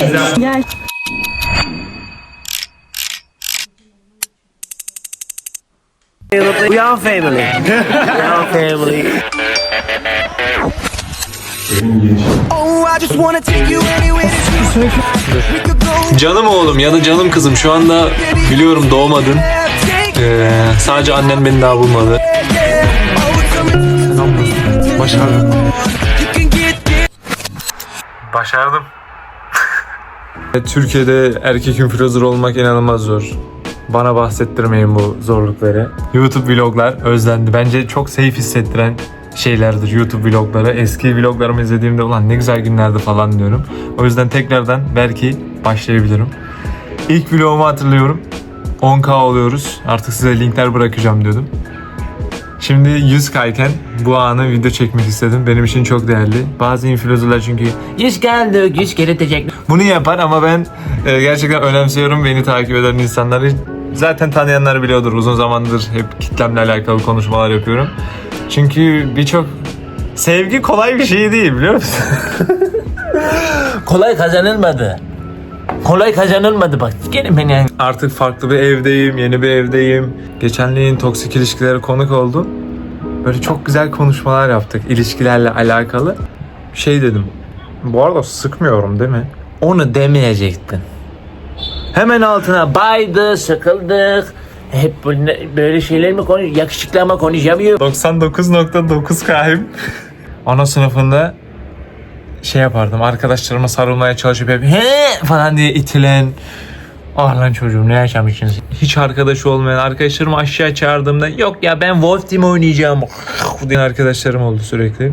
Gel. We are family. We are family. Oh, I just wanna take you anywhere that you We could go Canım oğlum ya da canım kızım şu anda biliyorum doğmadın. Ee, sadece annem beni daha bulmadı. Başardım. Başardım. Türkiye'de erkek influencer olmak inanılmaz zor. Bana bahsettirmeyin bu zorlukları. YouTube vloglar özlendi. Bence çok safe hissettiren şeylerdir YouTube vlogları. Eski vloglarımı izlediğimde ulan ne güzel günlerdi falan diyorum. O yüzden tekrardan belki başlayabilirim. İlk vlogumu hatırlıyorum. 10k oluyoruz. Artık size linkler bırakacağım diyordum. Şimdi 100 iken bu anı video çekmek istedim. Benim için çok değerli. Bazı influencerlar çünkü 100 geldi, 100 kere teşekkür. Bunu yapar ama ben e, gerçekten önemsiyorum beni takip eden insanları. Zaten tanıyanlar biliyordur. Uzun zamandır hep kitlemle alakalı konuşmalar yapıyorum. Çünkü birçok sevgi kolay bir şey değil biliyor musun? Kolay kazanılmadı. Kolay kazanılmadı bak. Gelin yani. Artık farklı bir evdeyim, yeni bir evdeyim. Geçenleyin toksik ilişkilere konuk oldum. Böyle çok güzel konuşmalar yaptık ilişkilerle alakalı. Şey dedim. Bu arada sıkmıyorum değil mi? Onu demeyecektin. Hemen altına baydı, sıkıldık. Hep böyle, böyle şeyler mi konuş? Yakışıklı ama konuşamıyor. 99.9 kahim. Ana sınıfında şey yapardım. Arkadaşlarıma sarılmaya çalışıp hep he falan diye itilen Ah lan çocuğum ne yaşamışsınız? Hiç arkadaşı olmayan arkadaşlarımı aşağı çağırdığımda yok ya ben Wolf Team oynayacağım diyen arkadaşlarım oldu sürekli.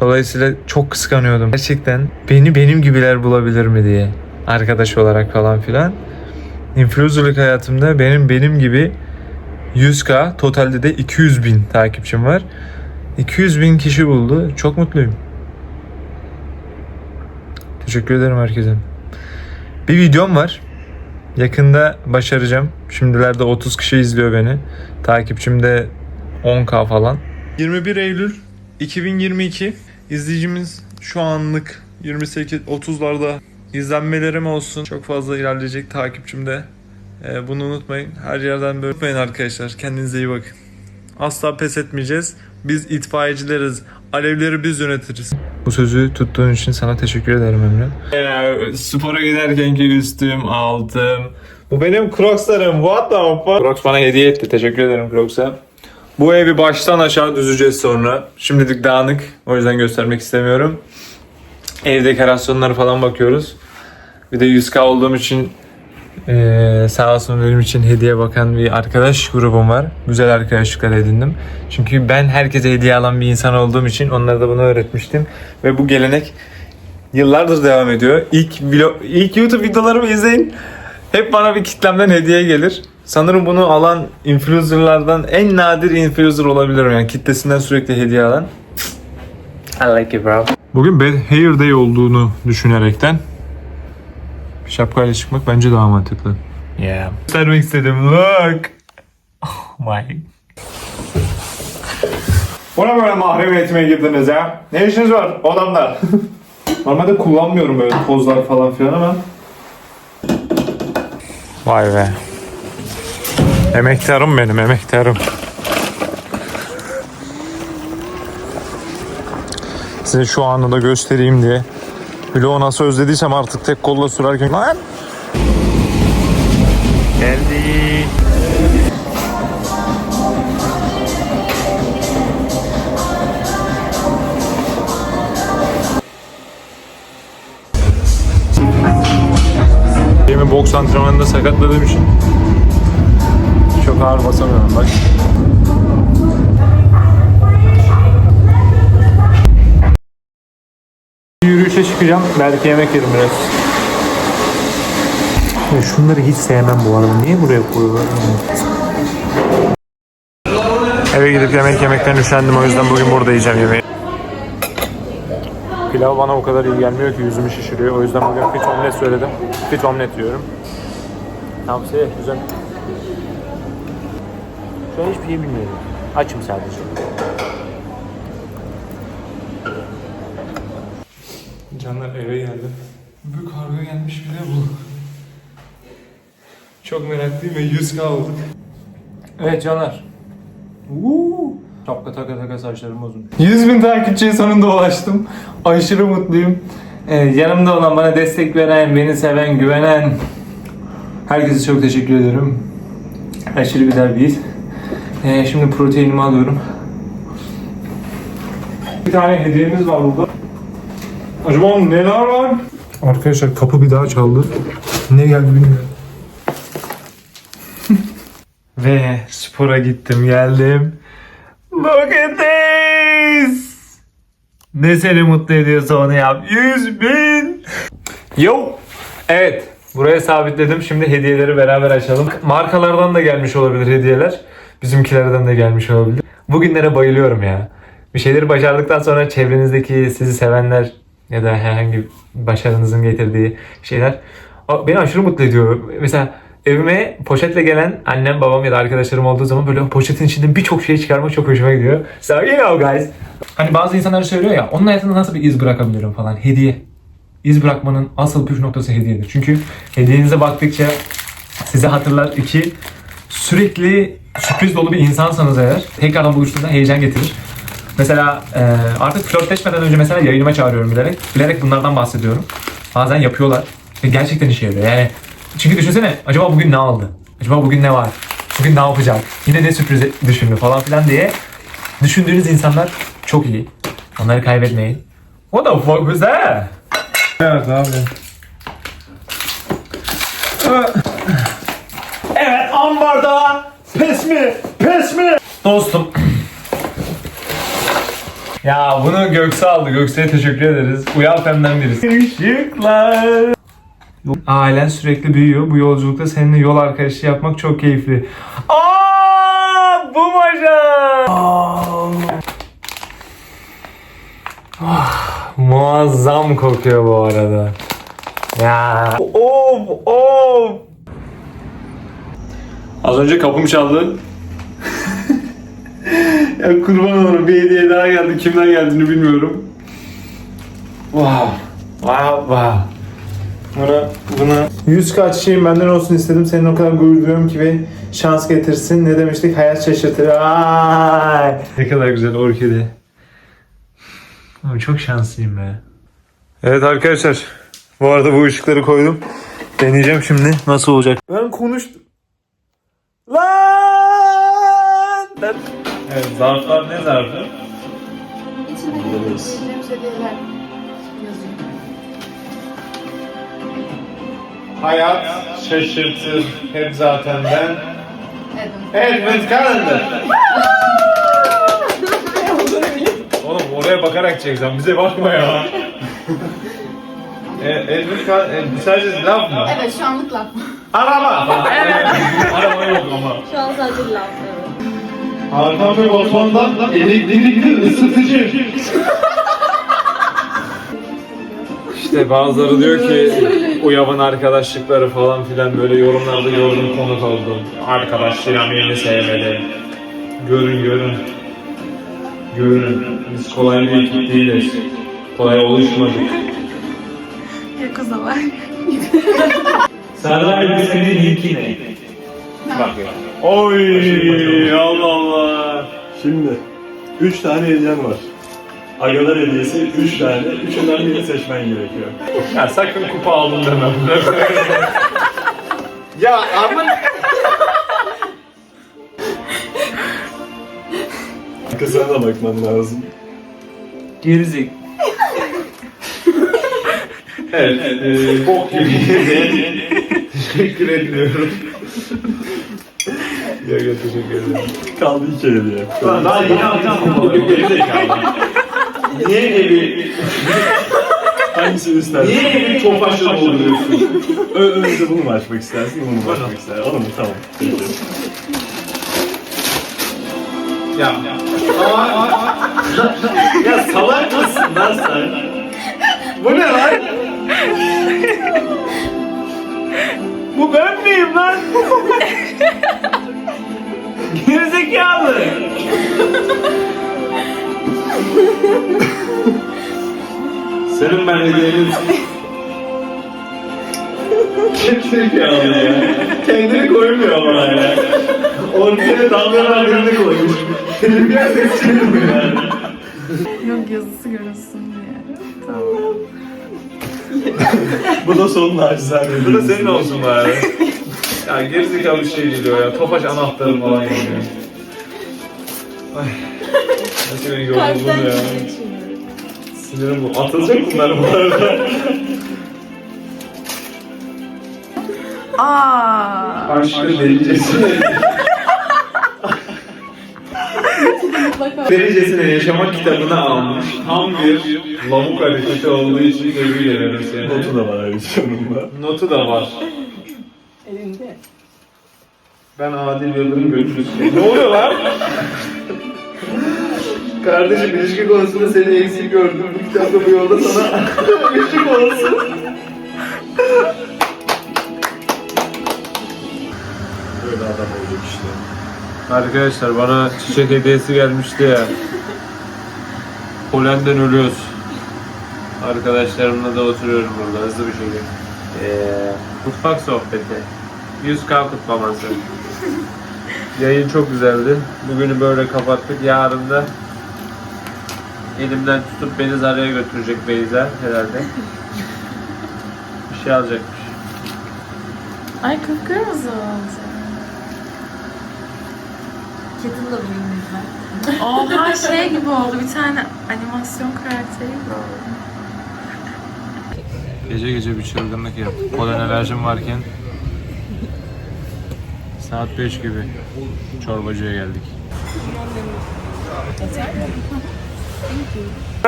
Dolayısıyla çok kıskanıyordum. Gerçekten beni benim gibiler bulabilir mi diye. Arkadaş olarak falan filan. Influencerlık hayatımda benim benim gibi 100k totalde de 200 bin takipçim var. 200 bin kişi buldu. Çok mutluyum. Teşekkür ederim herkese. Bir videom var. Yakında başaracağım. Şimdilerde 30 kişi izliyor beni. Takipçim de 10k falan. 21 Eylül 2022 izleyicimiz şu anlık 28 30'larda izlenmelerim olsun. Çok fazla ilerleyecek takipçim de. Ee, bunu unutmayın. Her yerden böyle unutmayın arkadaşlar. Kendinize iyi bakın. Asla pes etmeyeceğiz. Biz itfaiyecileriz. Alevleri biz yönetiriz. Bu sözü tuttuğun için sana teşekkür ederim Emre. spora giderkenki üstüm, altım. Bu benim Crocs'larım. What the fuck? Crocs bana hediye etti. Teşekkür ederim Crocs'a. Bu evi baştan aşağı düzeceğiz sonra. Şimdilik dağınık. O yüzden göstermek istemiyorum. Ev dekorasyonları falan bakıyoruz. Bir de 100k olduğum için ee, sağ olsun benim için hediye bakan bir arkadaş grubum var. Güzel arkadaşlıklar edindim. Çünkü ben herkese hediye alan bir insan olduğum için onlara da bunu öğretmiştim. Ve bu gelenek yıllardır devam ediyor. İlk, vlog, ilk YouTube videolarımı izleyin. Hep bana bir kitlemden hediye gelir. Sanırım bunu alan influencerlardan en nadir influencer olabilirim. Yani kitlesinden sürekli hediye alan. I like it bro. Bugün Bad Hair Day olduğunu düşünerekten Şapkayla çıkmak bence daha mantıklı. Yeah. Göstermek istedim. Look. Oh my. Buna böyle mahremiyetime girdiniz ya. Ne işiniz var odamda? Normalde kullanmıyorum böyle pozlar falan filan ama. Vay be. Emektarım benim emektarım. Size şu anı da göstereyim diye. Vlogu nasıl özlediysem artık tek kolla sürerken lan Geldi. Benim boks antrenmanında sakatladığım için çok ağır basamıyorum bak. Yürüyüşe çıkacağım. Belki yemek yerim biraz. Ya şunları hiç sevmem bu arada. Niye buraya koyuyorlar? Eve gidip yemek yemekten üşendim. O yüzden bugün burada yiyeceğim yemeği. Pilav bana o kadar iyi gelmiyor ki yüzümü şişiriyor. O yüzden bugün fit omlet söyledim. Fit omlet yiyorum. Tavsiye güzel. Şu an hiçbir şey bilmiyorum. Açım sadece. Canlar eve geldim. Bu kargo gelmiş bir de bu. Çok meraklıyım ve 100 aldık. Evet canlar. Uuu. Şapka taka taka saçlarım uzun. 100 bin takipçiye sonunda ulaştım. Aşırı mutluyum. Ee, yanımda olan, bana destek veren, beni seven, güvenen herkese çok teşekkür ederim. Aşırı güzel bir his. Ee, şimdi proteinimi alıyorum. Bir tane hediyemiz var burada. Acaba neler var? Arkadaşlar kapı bir daha çaldı. Ne geldi bilmiyorum. Ve spora gittim geldim. Look at this. Ne seni mutlu ediyorsa onu yap. 100 bin. Yo. Evet. Buraya sabitledim. Şimdi hediyeleri beraber açalım. Markalardan da gelmiş olabilir hediyeler. Bizimkilerden de gelmiş olabilir. Bugünlere bayılıyorum ya. Bir şeyleri başardıktan sonra çevrenizdeki sizi sevenler ya da herhangi başarınızın getirdiği şeyler beni aşırı mutlu ediyor. Mesela evime poşetle gelen annem, babam ya da arkadaşlarım olduğu zaman böyle poşetin içinden birçok şey çıkarmak çok hoşuma gidiyor. So you know guys. Hani bazı insanlar söylüyor ya onun hayatında nasıl bir iz bırakabilirim falan. Hediye. İz bırakmanın asıl püf noktası hediyedir. Çünkü hediyenize baktıkça size hatırlar. iki sürekli sürpriz dolu bir insansanız eğer tekrardan buluştuğunda heyecan getirir. Mesela e, artık flörtleşmeden önce mesela yayınıma çağırıyorum bilerek. Bilerek bunlardan bahsediyorum. Bazen yapıyorlar ve gerçekten işe yarıyor. Yani çünkü düşünsene acaba bugün ne aldı? Acaba bugün ne var? Bugün ne yapacak? Yine ne sürpriz düşündü falan filan diye düşündüğünüz insanlar çok iyi. Onları kaybetmeyin. What the fuck was that? Evet abi. Evet ambarda pes mi? Pes mi? Dostum. Ya bunu Göksu aldı. Göksu'ya teşekkür ederiz. Uyal Fem'den birisi. Işıklar. Ailen sürekli büyüyor. Bu yolculukta seninle yol arkadaşı yapmak çok keyifli. Aa, bu maşa. Ah, muazzam kokuyor bu arada. Ya. Of of. Az önce kapım çaldı. ya kurban olurum bir hediye daha geldi. Kimden geldiğini bilmiyorum. Wow. Wow wow. Buna, buna 100 kaç şeyim benden olsun istedim. Senin o kadar gurur duyuyorum ki ve şans getirsin. Ne demiştik? Hayat şaşırtır. Ay. Ne kadar güzel orkide. Oğlum çok şanslıyım be. Evet arkadaşlar. Bu arada bu ışıkları koydum. Deneyeceğim şimdi nasıl olacak. Ben konuştum. Lan! Evet zarflar ne zarfı? İçinde getirdiğimiz hediyeler yazıyor. Hayat şaşırtır hep zaten ben. Evet. Edmund Calendar. Oğlum oraya bakarak çekeceğim. Bize bakma ya. e, Edmund Calendar. E, sadece laf mı? Evet şu anlık laf. Araba. Evet. Araba yok ama. Şu an sadece laf. Evet. Hakan Bey Osman'dan elektrikli ısıtıcı. İşte bazıları diyor ki Uyav'ın arkadaşlıkları falan filan böyle yorumlarda gördüm konuk oldum. Arkadaşlarım yeni sevmedi. Görün görün. Görün. Biz kolay bir ekip değiliz. Kolay oluşmadık. Yok o zaman. Serdar Elbise'nin linki ne? Bak ya. Oy Allah Allah. Şimdi 3 tane hediyen var. Agalar hediyesi 3 tane. Üçünden birini seçmen gerekiyor. Ya sakın kupa aldım demem. Ya ama... Arkasına da bakman lazım. Gerizik. evet. E, bok gibi. Teşekkür ediyorum. Ya ya teşekkür ederim. Kaldı iki hediye. Lan daha yeni alacağım bunu. Niye evi, Hangisini istersin? niye evi başına dolduruyorsun? Ö- önce bunu mu açmak istersin, bunu mu açmak istersin? Onu mu? Tamam. Peki. Ya. ya salak mısın lan sen? Bu ne lan? Bu ben miyim lan? Gerizekalı. Senin ben hediyenin Gerizekalı ya. Kendini koymuyor ama ya. Ortaya damlalar birini koymuş. Biraz ses çıkmıyor yani. Yok yazısı görünsün diye. Tamam. Bu da sonun acizane. Bu da senin olsun bari. Ya gerizekalı bir şey geliyor ya. Topaç anahtarı falan geliyor. Ay. Nasıl beni yoruldun ya. Sinirim bu. Atılacak bunlar bu arada. Aa. Aşkı delicesine. delicesine yaşamak kitabını almış. Tam bir lavuk hareketi olduğu için tebrik ederim seni. Notu da var edisyonumda. Notu da var. Ben Adil Yıldırım görüşürüz. ne oluyor lan? Kardeşim ilişki konusunda seni eksik gördüm. Bu kitapta bu yolda sana ışık olsun. Böyle adam olacak işte. Arkadaşlar bana çiçek hediyesi gelmişti ya. Polenden ölüyoruz. Arkadaşlarımla da oturuyorum burada hızlı bir şekilde. Ee, mutfak sohbeti. 100k kutlaması. Yayın çok güzeldi. Bugünü böyle kapattık. Yarın da elimden tutup beni Zara'ya götürecek Beyza herhalde. Bir şey alacakmış. Ay kıpkırmızı oldu. Kedim de bugün güzel. Oha şey gibi oldu. Bir tane animasyon karakteri gibi oldu. Gece gece bir çılgınlık yaptık. Polen alerjim varken saat 5 gibi çorbacıya geldik.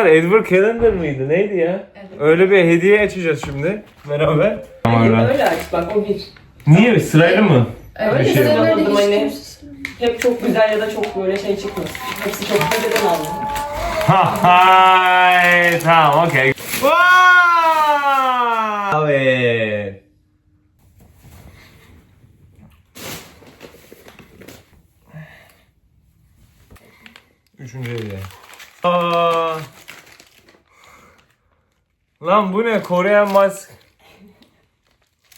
Edward Calendar mıydı? Neydi ya? Öyle bir hediye açacağız şimdi. Beraber. Öyle aç bak o bir. Niye? Sırayla mı? Evet, Bir şey yok. anladım hani hep çok güzel ya da çok böyle şey çıkmasın. Hepsi çok güzel aldım. Ha hay tamam okey. Evet. Üçüncü hediye. Aa. Lan bu ne? Korean mask.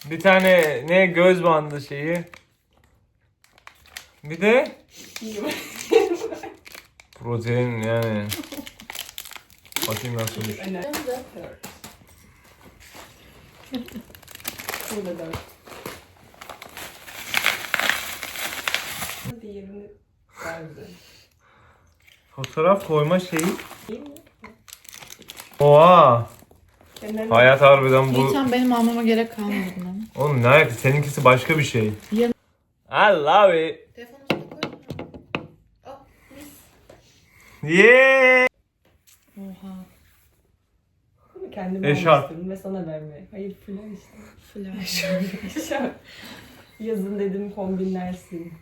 Bir tane ne göz bandı şeyi. Bir de protein yani. Bakayım nasılmış. Burada da. Diğerini güzel. Fotoğraf koyma şeyi. Oha. Kendilerine Hayat harbiden bu. Geçen benim almama gerek kalmadı buna. Oğlum ne alaka? Seninkisi başka bir şey. Ya- I love it. Telefonu üstüne koy. Yeah. Oha. Bunu kendime Eşarp. istedim ve sana vermeye. Hayır filan işte. Flash. Eşarp. Yazın dedim kombinlersin.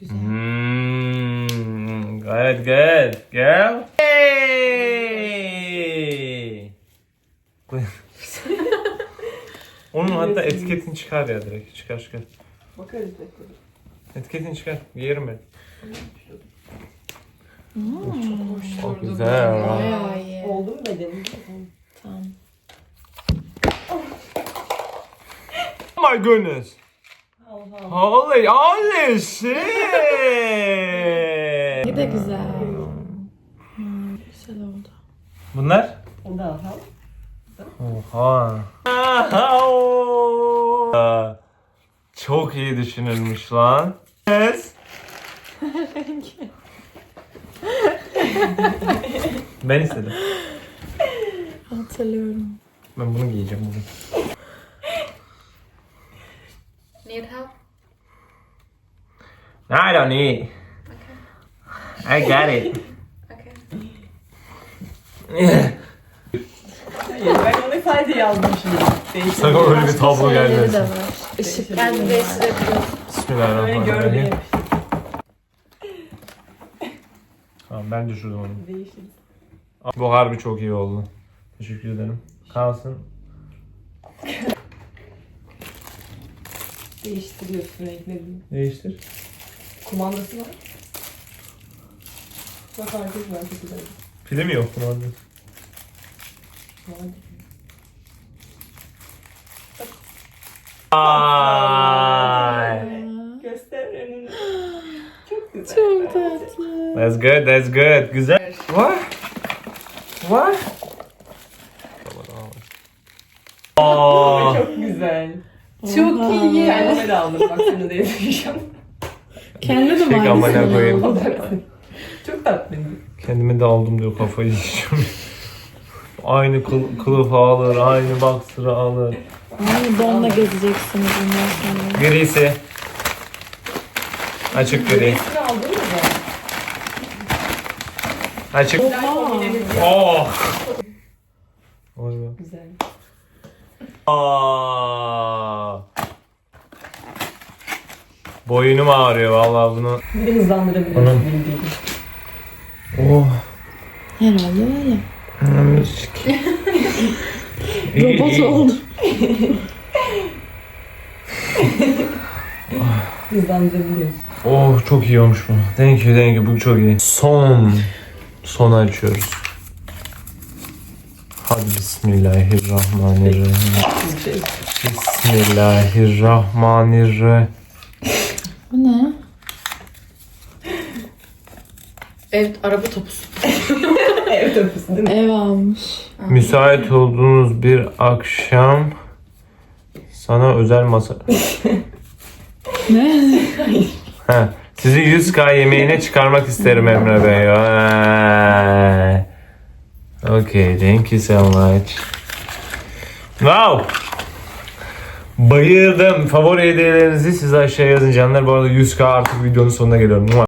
Güzel. Hmm, good, good. Girl. Hey. Onun hatta etiketini çıkar ya direkt. Çıkar çıkar. Bakarız. Etiketini çıkar. Giyerim ben. Hoş Çok durdu. güzel. Bayağı iyi. Oldu mu bedenim? Tamam. Oh my goodness. Holy, holy shit. Ne de güzel. Hmm, güzel oldu. Bunlar? O da aha. Oha. Aa, Çok iyi düşünülmüş lan. Yes. ben istedim. Hatırlıyorum. Ben bunu giyeceğim bugün. Need help? No, I don't need. I got it. Okay. Ben onu sadece yazdım şimdi. Değişik. Sakın öyle bir tablo Şeyleri de var. Işık Ben yani de değiştirebiliyorsun. Böyle Bismillahirrahmanirrahim. Tamam ben düşürdüm onu. Değişik. Bu harbi çok iyi oldu. Teşekkür ederim. Kalsın. Değiştiriyorsun renklerini. Değiştir. Kumandası var. Bak arkadaş var çok güzel. Pili mi yok bunun? Kumanda. Ay. Göster önünü. Çok güzel. Çok tatlı. That's good, that's good. Güzel. What? What? Aa, Çok güzel. Çok iyi. Kendime de aldım. Bak seni de yapacağım. Kendi de Şey, var. amına koyayım. Çok tatlıydı. kendime de aldım diyor kafayı yiyeceğim. aynı kıl, kılıf alır, aynı boxer'ı alır. Aynı donla gezeceksiniz bundan sonra. Grisi. Açık gri. Resmini aldın mı? Açık. Güzel kombinemiz ya. Oh. Vay be. Güzel. Aa. Boynum ağrıyor vallahi bunu. Hızlandırabiliriz. Anam. bildiğin. Oh. Herhalde öyle. İyi, Robot iyi. oldu. Hızlandırabiliriz. Oh çok iyi olmuş bu. Thank you thank you bu çok iyi. Son. Son açıyoruz. Hadi bismillahirrahmanirrahim. Bismillahirrahmanirrahim. Bu ne? Evet araba topusu. Evet öpüsün değil mi? Ev almış. Müsait olduğunuz bir akşam sana özel masa... Ne? Ha, sizi 100k yemeğine çıkarmak isterim Emre Bey. Vay. Okay, thank you so much. Wow! Bayıldım. Favori hediyelerinizi size aşağıya yazın canlar. Bu arada 100k artık videonun sonuna geliyorum.